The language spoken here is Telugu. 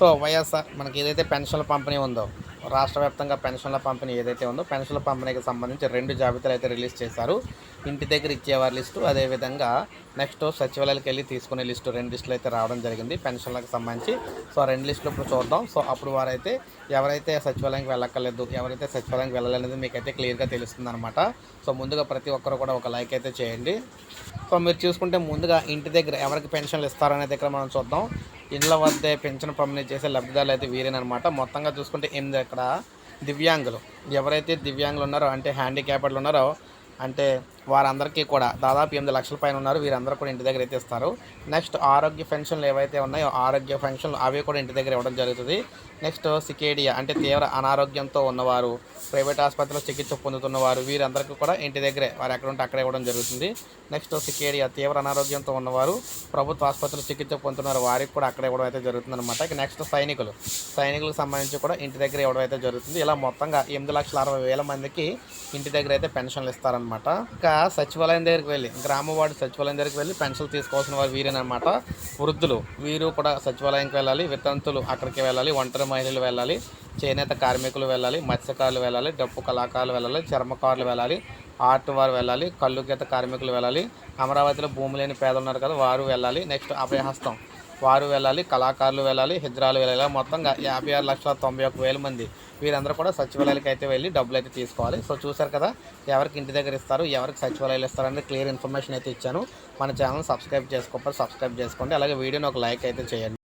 సో వైఎస్ఆర్ మనకి ఏదైతే పెన్షన్ల పంపిణీ ఉందో రాష్ట్ర వ్యాప్తంగా పెన్షన్ల పంపిణీ ఏదైతే ఉందో పెన్షన్ల పంపిణీకి సంబంధించి రెండు జాబితాలు అయితే రిలీజ్ చేశారు. ఇంటి దగ్గర ఇచ్చేవారి లిస్టు అదేవిధంగా నెక్స్ట్ సచివాలయాలకు వెళ్ళి తీసుకునే లిస్టు రెండు లిస్టులు అయితే రావడం జరిగింది పెన్షన్లకు సంబంధించి. సో రెండు లిస్టులు ఇప్పుడు చూద్దాం. సో అప్పుడు వారైతే ఎవరైతే సచివాలయానికి వెళ్ళక్కర్లేదు ఎవరైతే సచివాలయానికి వెళ్ళాలనేది మీకు అయితే క్లియర్గా తెలుస్తుంది అనమాట సో ముందుగా ప్రతి ఒక్కరు కూడా ఒక లైక్ అయితే చేయండి. సో మీరు చూసుకుంటే ముందుగా ఇంటి దగ్గర ఎవరికి పెన్షన్లు ఇస్తారనే దగ్గర మనం చూద్దాం. ఇండ్ల వద్దే పెన్షన్ పంపిణీ చేసే లబ్ధిదారులు అయితే వీరేనమాట మొత్తంగా చూసుకుంటే ఎనిమిది అక్కడ దివ్యాంగులు. ఎవరైతే దివ్యాంగులు ఉన్నారో అంటే హ్యాండిక్యాప్డ్లు ఉన్నారో అంటే వారందరికీ కూడా దాదాపు ఎనిమిది లక్షల పైన ఉన్నారు. వీరందరూ కూడా ఇంటి దగ్గర అయితే ఇస్తారు నెక్స్ట్ ఆరోగ్య పెన్షన్లు ఏవైతే ఉన్నాయో ఆరోగ్య పెన్షన్లు అవి కూడా ఇంటి దగ్గర ఇవ్వడం జరుగుతుంది. నెక్స్ట్ సికేడియా అంటే తీవ్ర అనారోగ్యంతో ఉన్నవారు ప్రైవేట్ ఆసుపత్రిలో చికిత్స పొందుతున్నవారు వీరందరికీ కూడా ఇంటి దగ్గరే వారు ఎక్కడ ఉంటే అక్కడ ఇవ్వడం జరుగుతుంది. నెక్స్ట్ సికేడియా తీవ్ర అనారోగ్యంతో ఉన్నవారు ప్రభుత్వ ఆసుపత్రిలో చికిత్స పొందుతున్నారు వారికి కూడా అక్కడ ఇవ్వడం అయితే జరుగుతుంది అనమాట ఇక నెక్స్ట్ సైనికులు. సైనికులకు సంబంధించి కూడా ఇంటి దగ్గర ఇవ్వడం అయితే జరుగుతుంది. ఇలా మొత్తంగా ఎనిమిది లక్షల అరవై వేల మందికి ఇంటి దగ్గర అయితే పెన్షన్లు ఇస్తారనమాట ఇంకా సచివాలయం దగ్గరికి వెళ్ళి గ్రామ వార్డు సచివాలయం దగ్గరికి వెళ్ళి పెన్షన్లు తీసుకోవాల్సిన వారు వీరేనమాట వృద్ధులు వీరు కూడా సచివాలయంకి వెళ్ళాలి వితంతులు అక్కడికి వెళ్ళాలి ఒంటరి మహిళలు వెళ్ళాలి చేనేత కార్మికులు వెళ్ళాలి మత్స్యకారులు వెళ్ళాలి డప్పు కళాకారులు వెళ్ళాలి చర్మకారులు వెళ్ళాలి ఆర్ట్ వారు వెళ్ళాలి కళ్ళు గీత కార్మికులు వెళ్ళాలి అమరావతిలో భూమి లేని పేదలు ఉన్నారు కదా వారు వెళ్ళాలి నెక్స్ట్ అభయహస్తం. వారు వెళ్ళాలి కళాకారులు వెళ్ళాలి హిజ్రాలు వెళ్ళాలి. మొత్తం యాభై ఆరు లక్షల తొంభై ఒక్క వేల మంది. వీరందరూ కూడా సచివాలయాలకు అయితే వెళ్ళి డబ్బులు అయితే తీసుకోవాలి. సో చూసారు కదా ఎవరికి ఇంటి దగ్గర ఇస్తారు ఎవరికి సచివాలయాలు ఇస్తారనేది క్లియర్ ఇన్ఫర్మేషన్ అయితే ఇచ్చాను. మన ఛానల్ సబ్స్క్రైబ్ చేసుకోకపోతే సబ్స్క్రైబ్ చేసుకోండి. అలాగే వీడియోని ఒక లైక్ అయితే చేయండి.